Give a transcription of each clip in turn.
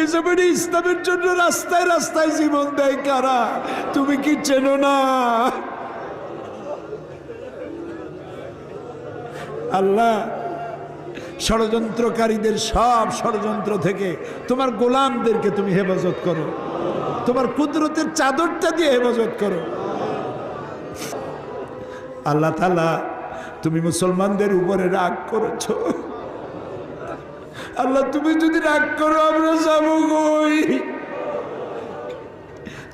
এ জমিনে ইসলামের জন্য রাস্তায় রাস্তায় জীবন দেয় কারা? তুমি কি চেনো না? আল্লাহ, ষড়যন্ত্রকারীদের সব ষড়যন্ত্র থেকে তোমার গোলামদেরকে তুমি হেফাজত করো। তোমার কুদরতের চাদরটা দিয়ে হেফাজত করো। আল্লাহ তালা তুমি মুসলমানদের উপরে রাগ করেছ। আল্লাহ, তুমি যদি রাগ করো, আমরা যাব কই?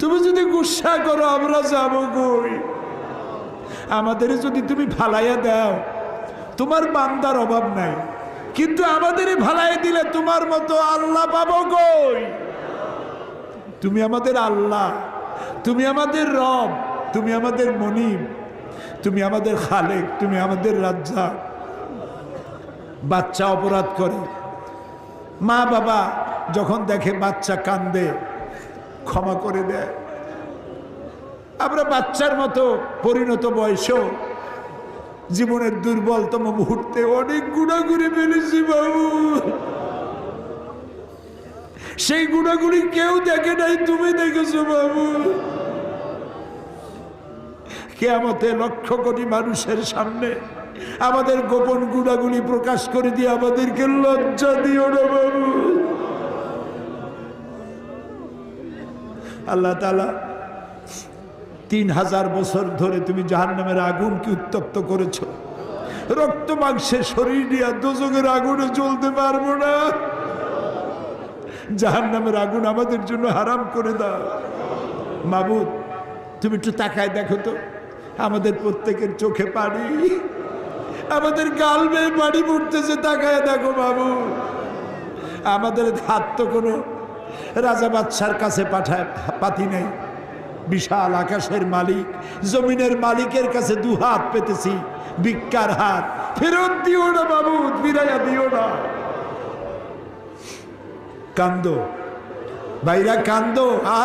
তুমি যদি গুসা করো, আমরা যাব কই? আমাদের যদি তুমি ফালাইয়া দাও, তোমার বান্দার অভাব নাই। কিন্তু আমাদের ভালাই দিলে তোমার মতো আল্লাহ পাবো কই? তুমি আমাদের আল্লাহ, তুমি আমাদের রব, তুমি আমাদের মনিব, তুমি আমাদের খালেক, তুমি আমাদের রাজ্জা বাচ্চা অপরাধ করে। মা বাবা যখন দেখে বাচ্চা কান্দে, ক্ষমা করে দেয়। আমরা বাচ্চার মতো পরিণত বয়সেও জীবনের দুর্বলতম মুহূর্তে অনেক গুণাগুড়ি ফেলেছি বাবু। সেই গুণাগুলি কেউ দেখে নাই, তুমি দেখেছ বাবু। কেয়ামতে লক্ষ কোটি মানুষের সামনে আমাদের গোপন গুণাগুলি প্রকাশ করে দিয়ে আমাদেরকে লজ্জা দিও না বাবু। আল্লাহ তালা তিন হাজার বছর ধরে তুমি জাহান্নামের আগুনকে উত্তপ্ত করেছ। রক্ত মাংসের শরীর নিয়ে দোজকের আগুনে জ্বলতে পারব না। জাহান্নামের আগুন আমাদের জন্য হারাম করে দাও। মাবুদ, তুমি একটু তাকায় দেখো তো। আমাদের প্রত্যেকের চোখে পানি। আমাদের গাল বেয়ে পানি পড়তেছে, তাকায় দেখো বাবু। আমাদের হাত তো কোনো রাজা বাদশার কাছে পাঠায়, পাতি নেই। বিশাল আকাশের মালিক, জমিনের মালিকের কাছে দু হাত পেতেছি, ভিক্ষার হাত। ফেরত দিও না বাবু, ফিরাইয়া দিও না। কান্দো, ভাইরা কান্দো, আর